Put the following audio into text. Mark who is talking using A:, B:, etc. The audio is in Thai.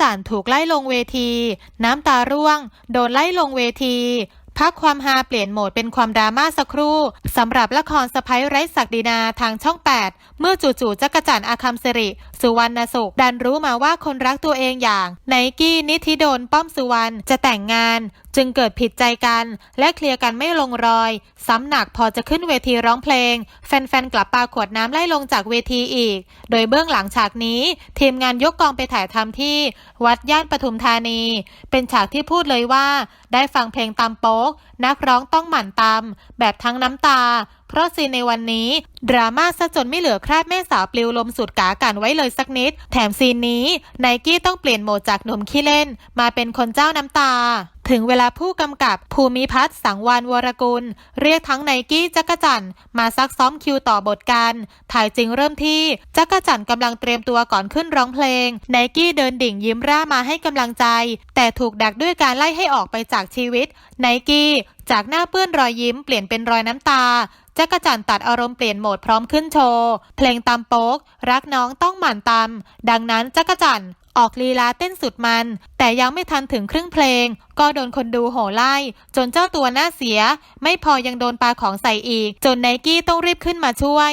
A: จันถูกไล่ลงเวที น้ำตาร่วง โดนไล่ลงเวที พักความฮาเปลี่ยนโหมดเป็นความดราม่าสักครู่สำหรับละครสไปไร้ศักดินาทางช่อง 8 เมื่อจู่ๆจักรจันอาคัมสิริ สุวรรณสุข ดันรู้มาว่าคนรักตัวเองอย่างไนกี้นิธิโดลป้อมสุวรรณจะแต่งงาน จึงเกิดผิดใจกัน และเคลียร์กันไม่ลงรอย ซ้ำหนักพอจะขึ้นเวทีร้องเพลง แฟนๆ กลับปาขวดน้ำไล่ลงจากเวทีอีก โดยเบื้องหลังฉากนี้ ทีมงานยกกองไปถ่ายทำที่ วัดย่านปทุมธานี เป็นฉากที่พูดเลยว่า ได้ฟังเพลงตามโป๊ก นักร้องต้องหมั่นตามแบบทั้งน้ำตา เพราะซีนในวันนี้ ดราม่าซะจนไม่เหลือคราบแม่สาวปลิวลมสุดกากันไว้เลยสักนิด แถมซีนนี้ไนกี้ต้องเปลี่ยนโหมดจากหนุ่มขี้เล่น มาเป็นคนเจ้าน้ำตาถึงเวลาผู้กำกับภูมิพัฒน์สังวานวรกุล เรียกทั้งไนกี้จักรจันทร์มาซักซ้อมคิวต่อบทกัน ถ่ายจริงเริ่มที่จักรจันทร์กำลังเตรียมตัวก่อนขึ้นร้องเพลงไนกี้เดินดิ่งยิ้มร่ามาให้กำลังใจ แต่ถูกดักด้วยการไล่ให้ออกไปจากชีวิตไนกี้ จากหน้าเปื้อนรอยยิ้มเปลี่ยนเป็นรอยน้ำตาจักรจันตัดอารมณ์เปลี่ยนโหมดพร้อมขึ้นโชว์ เพลงตามโป๊ก รักน้องต้องหมั่นตามดังนั้นจักรจันออกลีลาเต้นสุดมัน แต่ยังไม่ทันถึงครึ่งเพลง ก็โดนคนดูโห่ไล่ จนเจ้าตัวหน้าเสีย ไม่พอยังโดนปาของใส่อีก จนไนกี้ต้องรีบขึ้นมาช่วย